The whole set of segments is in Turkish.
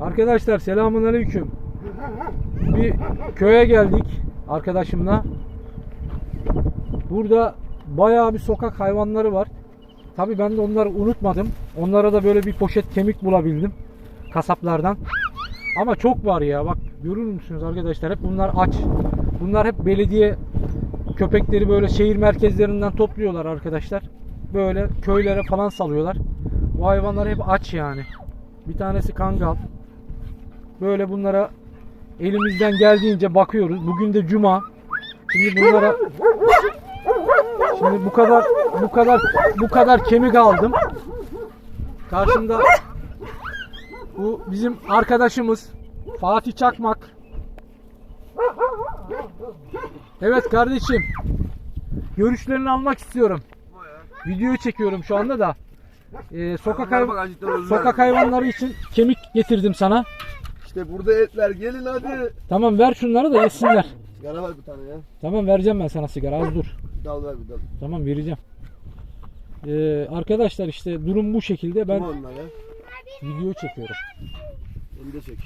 Arkadaşlar selamun aleyküm. Bir köye geldik arkadaşımla. Burada bayağı bir sokak hayvanları var. Tabi ben de onları unutmadım. Onlara da böyle bir poşet kemik bulabildim. Kasaplardan. Ama çok var ya bak görür müsünüz arkadaşlar hep bunlar aç. Bunlar hep belediye köpekleri böyle şehir merkezlerinden topluyorlar arkadaşlar. Böyle köylere falan salıyorlar. Bu hayvanlar hep aç yani. Bir tanesi kangal. Böyle bunlara elimizden geldiğince bakıyoruz. Bugün de cuma. Şimdi bunlara Şimdi bu kadar bu kadar bu kadar kemik aldım. Karşımda bu bizim arkadaşımız Fatih Çakmak. Evet kardeşim. Görüşlerini almak istiyorum. Videoyu çekiyorum şu anda da. Ee, sokak hay- Bak acıktan öldüler. sokak hayvanları için kemik getirdim sana. İşte burada etler gelin hadi. Tamam ver şunları da yesinler. Sigara var bir tane ya. Tamam vereceğim ben sana sigara az dur. Dal ver bir dal. Tamam vereceğim. Ee, arkadaşlar işte durum bu şekilde ben onlar ya? video çekiyorum. Beni de çek.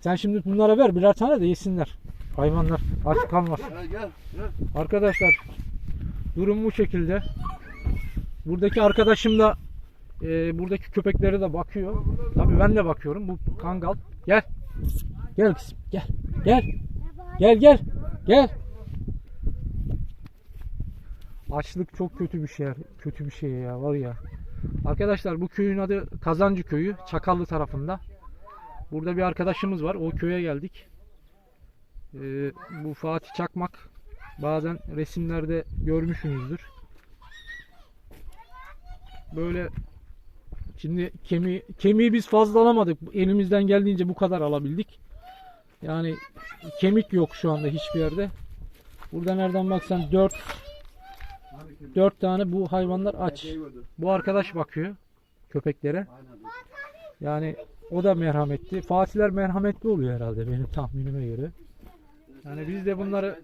Sen şimdi bunlara ver birer tane de yesinler. Hayvanlar aç kalmaz. Gel gel. gel. Arkadaşlar durum bu şekilde. Buradaki arkadaşım da e, buradaki köpeklere de bakıyor. Tabii ben de bakıyorum. Bu kangal. Gel. Gel kızım. Gel. Gel. Gel gel. Gel. Açlık çok kötü bir şey. Kötü bir şey ya var ya. Arkadaşlar bu köyün adı Kazancı köyü. Çakallı tarafında. Burada bir arkadaşımız var. O köye geldik. Ee, bu Fatih Çakmak. Bazen resimlerde görmüşsünüzdür. Böyle şimdi kemiği, kemiği biz fazla alamadık. Elimizden geldiğince bu kadar alabildik. Yani kemik yok şu anda hiçbir yerde. Burada nereden baksan 4 4 tane bu hayvanlar aç. Bu arkadaş bakıyor köpeklere. Yani o da merhametli. Fatihler merhametli oluyor herhalde benim tahminime göre. Yani biz de bunları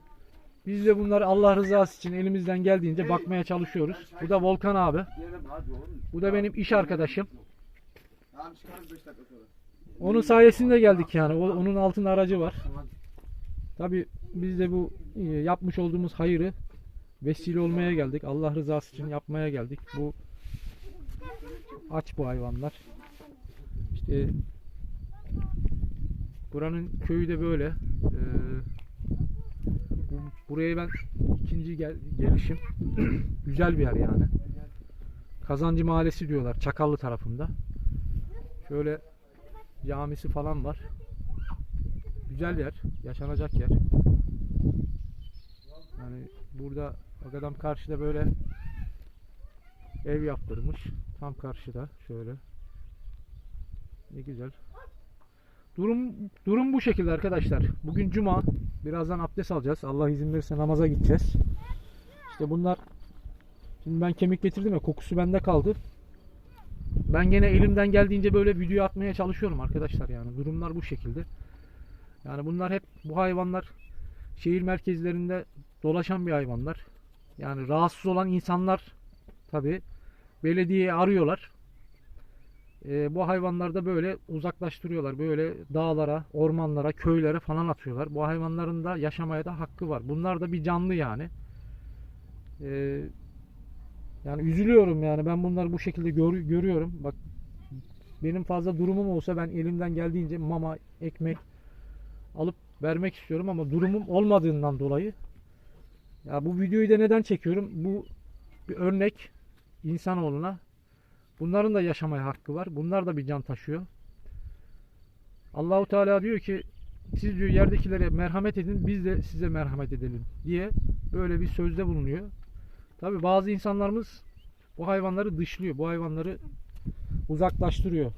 biz de bunları Allah rızası için elimizden geldiğince bakmaya çalışıyoruz. Bu da Volkan abi. Bu da benim iş arkadaşım. Tamam çıkarız 5 dakika sonra. Onun sayesinde geldik yani. O- onun altında aracı var. Tabi biz de bu e, yapmış olduğumuz hayırı vesile olmaya geldik. Allah rızası için yapmaya geldik. Bu aç bu hayvanlar. İşte buranın köyü de böyle. Ee, buraya ben ikinci gel- gelişim. Güzel bir yer yani. Kazancı Mahallesi diyorlar. Çakallı tarafında. Şöyle camisi falan var. Güzel yer, yaşanacak yer. Yani burada adam karşıda böyle ev yaptırmış. Tam karşıda şöyle. Ne güzel. Durum durum bu şekilde arkadaşlar. Bugün cuma. Birazdan abdest alacağız. Allah izin verirse namaza gideceğiz. İşte bunlar Şimdi ben kemik getirdim ya kokusu bende kaldı. Ben gene elimden geldiğince böyle video atmaya çalışıyorum arkadaşlar yani. Durumlar bu şekilde. Yani bunlar hep bu hayvanlar şehir merkezlerinde dolaşan bir hayvanlar. Yani rahatsız olan insanlar tabi belediyeyi arıyorlar. Ee, bu hayvanları da böyle uzaklaştırıyorlar. Böyle dağlara, ormanlara, köylere falan atıyorlar. Bu hayvanların da yaşamaya da hakkı var. Bunlar da bir canlı yani. Ee, yani üzülüyorum yani ben bunları bu şekilde gör- görüyorum. Bak benim fazla durumum olsa ben elimden geldiğince mama, ekmek alıp vermek istiyorum ama durumum olmadığından dolayı ya bu videoyu da neden çekiyorum? Bu bir örnek insanoğluna. Bunların da yaşamaya hakkı var. Bunlar da bir can taşıyor. Allahu Teala diyor ki siz diyor yerdekilere merhamet edin biz de size merhamet edelim diye böyle bir sözde bulunuyor. Tabi bazı insanlarımız bu hayvanları dışlıyor. Bu hayvanları uzaklaştırıyor.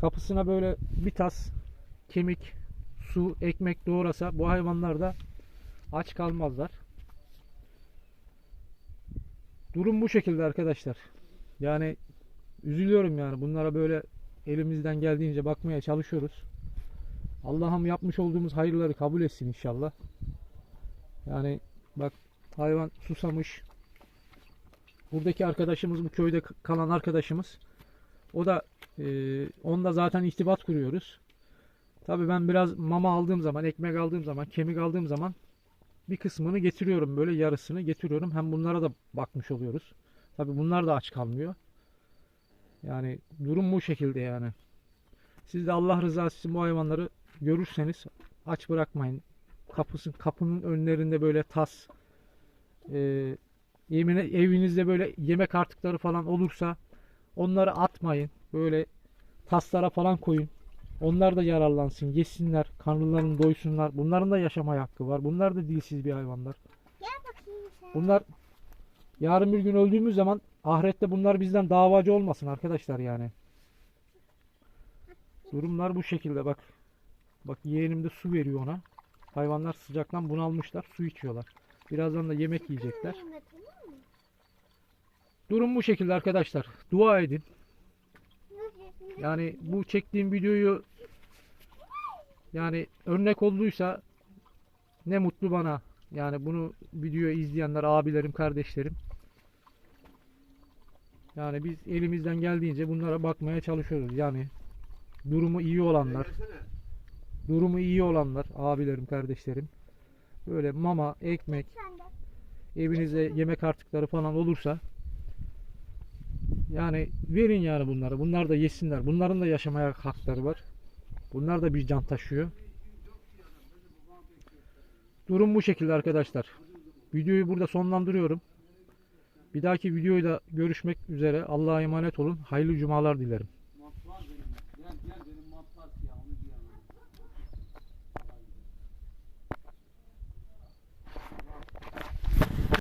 Kapısına böyle bir tas kemik, su, ekmek doğrasa bu hayvanlar da aç kalmazlar. Durum bu şekilde arkadaşlar. Yani üzülüyorum yani bunlara böyle elimizden geldiğince bakmaya çalışıyoruz. Allah'ım yapmış olduğumuz hayırları kabul etsin inşallah. Yani bak hayvan susamış. Buradaki arkadaşımız bu köyde kalan arkadaşımız O da e, onda zaten irtibat kuruyoruz. Tabii ben biraz mama aldığım zaman, ekmek aldığım zaman, kemik aldığım zaman bir kısmını getiriyorum böyle yarısını getiriyorum. Hem bunlara da bakmış oluyoruz. Tabii bunlar da aç kalmıyor. Yani durum bu şekilde yani. Siz de Allah rızası için bu hayvanları görürseniz aç bırakmayın. Kapısın kapının önlerinde böyle tas e, yemine, evinizde böyle yemek artıkları falan olursa onları atmayın. Böyle taslara falan koyun. Onlar da yararlansın, yesinler, karnlarını doysunlar. Bunların da yaşamaya hakkı var. Bunlar da dilsiz bir hayvanlar. Bakayım sen. Bunlar yarın bir gün öldüğümüz zaman ahirette bunlar bizden davacı olmasın arkadaşlar yani. Durumlar bu şekilde bak. Bak yeğenim de su veriyor ona. Hayvanlar sıcaktan bunalmışlar, su içiyorlar. Birazdan da yemek yiyecekler. Durum bu şekilde arkadaşlar. Dua edin. Yani bu çektiğim videoyu yani örnek olduysa ne mutlu bana. Yani bunu videoyu izleyenler, abilerim, kardeşlerim. Yani biz elimizden geldiğince bunlara bakmaya çalışıyoruz. Yani durumu iyi olanlar, durumu iyi olanlar, abilerim, kardeşlerim. Böyle mama, ekmek, evinizde yemek artıkları falan olursa yani verin yani bunları. Bunlar da yesinler. Bunların da yaşamaya hakları var. Bunlar da bir can taşıyor. Durum bu şekilde arkadaşlar. Videoyu burada sonlandırıyorum. Bir dahaki videoda görüşmek üzere. Allah'a emanet olun. Hayırlı cumalar dilerim.